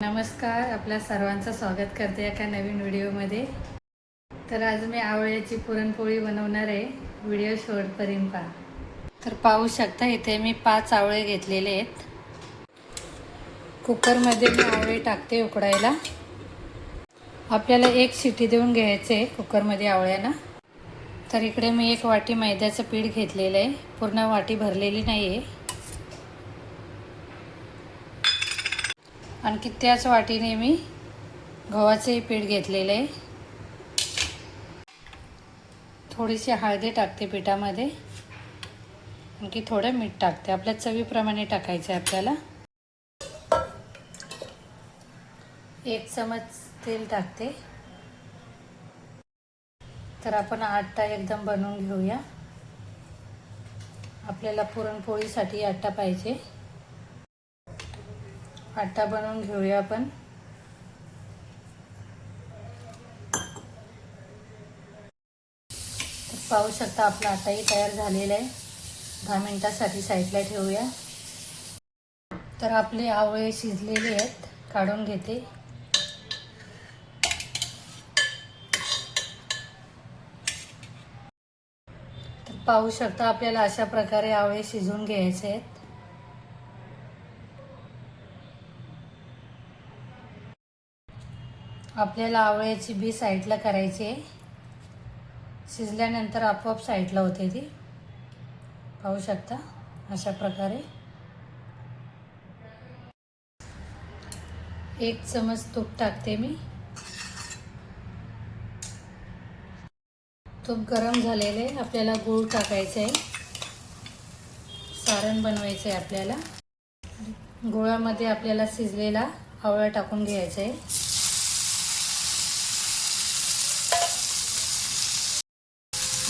नमस्कार आपल्या सर्वांचं स्वागत करते एका नवीन व्हिडिओमध्ये. तर आज मी आवळ्याची पुरणपोळी बनवणार आहे. व्हिडिओ शेवटपर्यंत पहा. तर पाहू शकता इथे मी पाच आवळे घेतलेले आहेत. कुकरमध्ये मी आवळे टाकते उकडायला. आपल्याला एक शिटी देऊन घ्यायचं आहे कुकरमध्ये आवळ्यांना तर इकडे मी एक वाटी मैद्याचं पीठ घेतलेलं आहे. पूर्ण वाटी भरलेली नाही आहे आणखी त्याच वाटीने मी गव्हाचंही पीठ घेतलेलं आहे. थोडीशी हळदी टाकते पिठामध्ये. आणखी थोडं मीठ टाकते. आपल्या चवीप्रमाणे टाकायचं आहे आपल्याला. एक चमच तेल टाकते. तर आपण आट्टा एकदम बनवून घेऊया. आपल्याला पुरणपोळीसाठी आट्टा पाहिजे. आटा बनवून घेऊया आपण. पाहू शकता आपला आटाही तयार झालेला आहे. दहा मिनटासाठी साईडला ठेवूया. तर आपले आवळे शिजलेले आहेत काढून घेते. तर पाहू शकता आपल्याला अशा प्रकारे आवळे शिजवून घ्यायचे आहेत. आपल्याला आवळ्याची बी साईडला करायची आहे. शिजल्यानंतर आपोआप साईडला होते ती. पाहू शकता अशा प्रकारे. एक चमच तूप टाकते मी. तूप गरम झालेले आपल्याला गूळ टाकायचं आहे. सारण बनवायचं आहे आपल्याला. गुळामध्ये आपल्याला शिजलेला आवळा टाकून घ्यायचा आहे.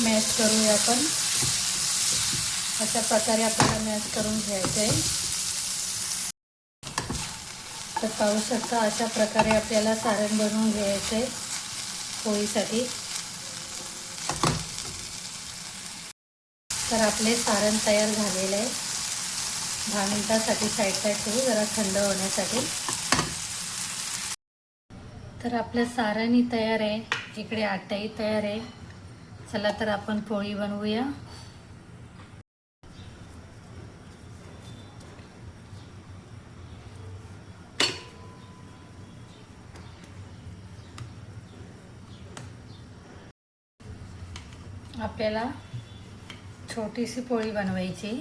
मॅश करूया आपण. अशा प्रकारे आपल्याला मॅश करून घ्यायचं. आहे तर पाहू शकता अशा प्रकारे आपल्याला सारण बनवून घ्यायचं आहे पोळीसाठी. तर आपले सारण तयार झालेलं आहे. दहा मिनटासाठी साईडला ठेवू जरा थंड होण्यासाठी. तर आपलं सारणही तयार आहे. इकडे आटाही तयार आहे. चला तर आपण पोळी बनवूया. आपल्याला छोटीशी पोळी बनवायची.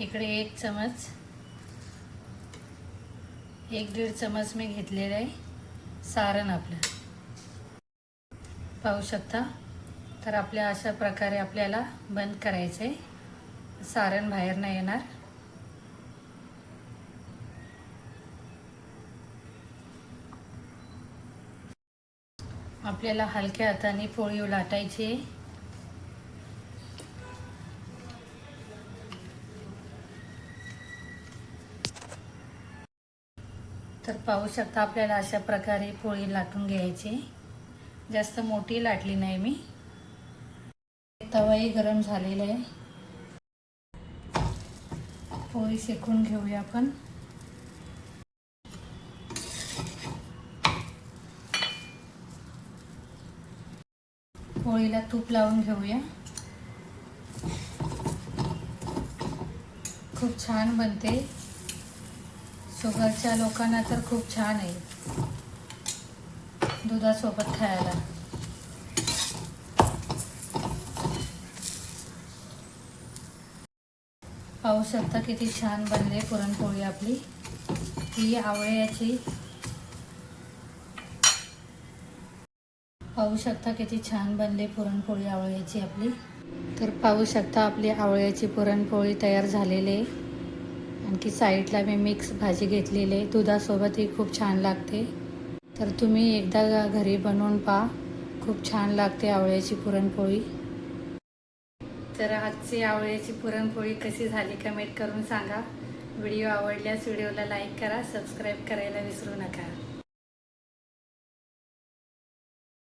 इकडे एक चमच एक दीड चमच मी घेतलेलं आहे. सारण आपलं. पाहू शकता? तर आपल्या अशा प्रकारे आपल्याला बंद करायचं आहे. सारण बाहेर नाही येणार. आपल्याला हलक्या हाताने पोळी लाटायची आहे. तर पाहू शकता आपल्याला अशा प्रकारे पोळी लाटून घ्यायची. जास्त मोठी लाटली नाही मी. तवाही गरम झालेला आहे. पोळी शेकून घेऊया आपण. पोळीला तूप लावून घेऊया. खूप छान बनते. शुगरच्या लोकांना तर खूप छान आहे. दुधासोबत खायला. पाहू शकता किती छान बनले पुरणपोळी आपली. ही आवळ्याची. पाहू शकता किती छान बनले पुरणपोळी आवळ्याची आपली. तर पाहू शकता आपली आवळ्याची पुरणपोळी तयार झालेली आहे. आणखी साईडला मी मिक्स भाजी घेतलेली आहे. दुधासोबतही खूप छान लागते. तर तुम्ही एकदा घरी बनवून पहा. खूप छान लागते आवळ्याची पुरणपोळी. तर आजची आवळ्याची पुरणपोळी कशी झाली कमेंट करून सांगा. व्हिडिओ आवडल्यास व्हिडिओला लाईक करा सबस्क्राईब करायला विसरू नका.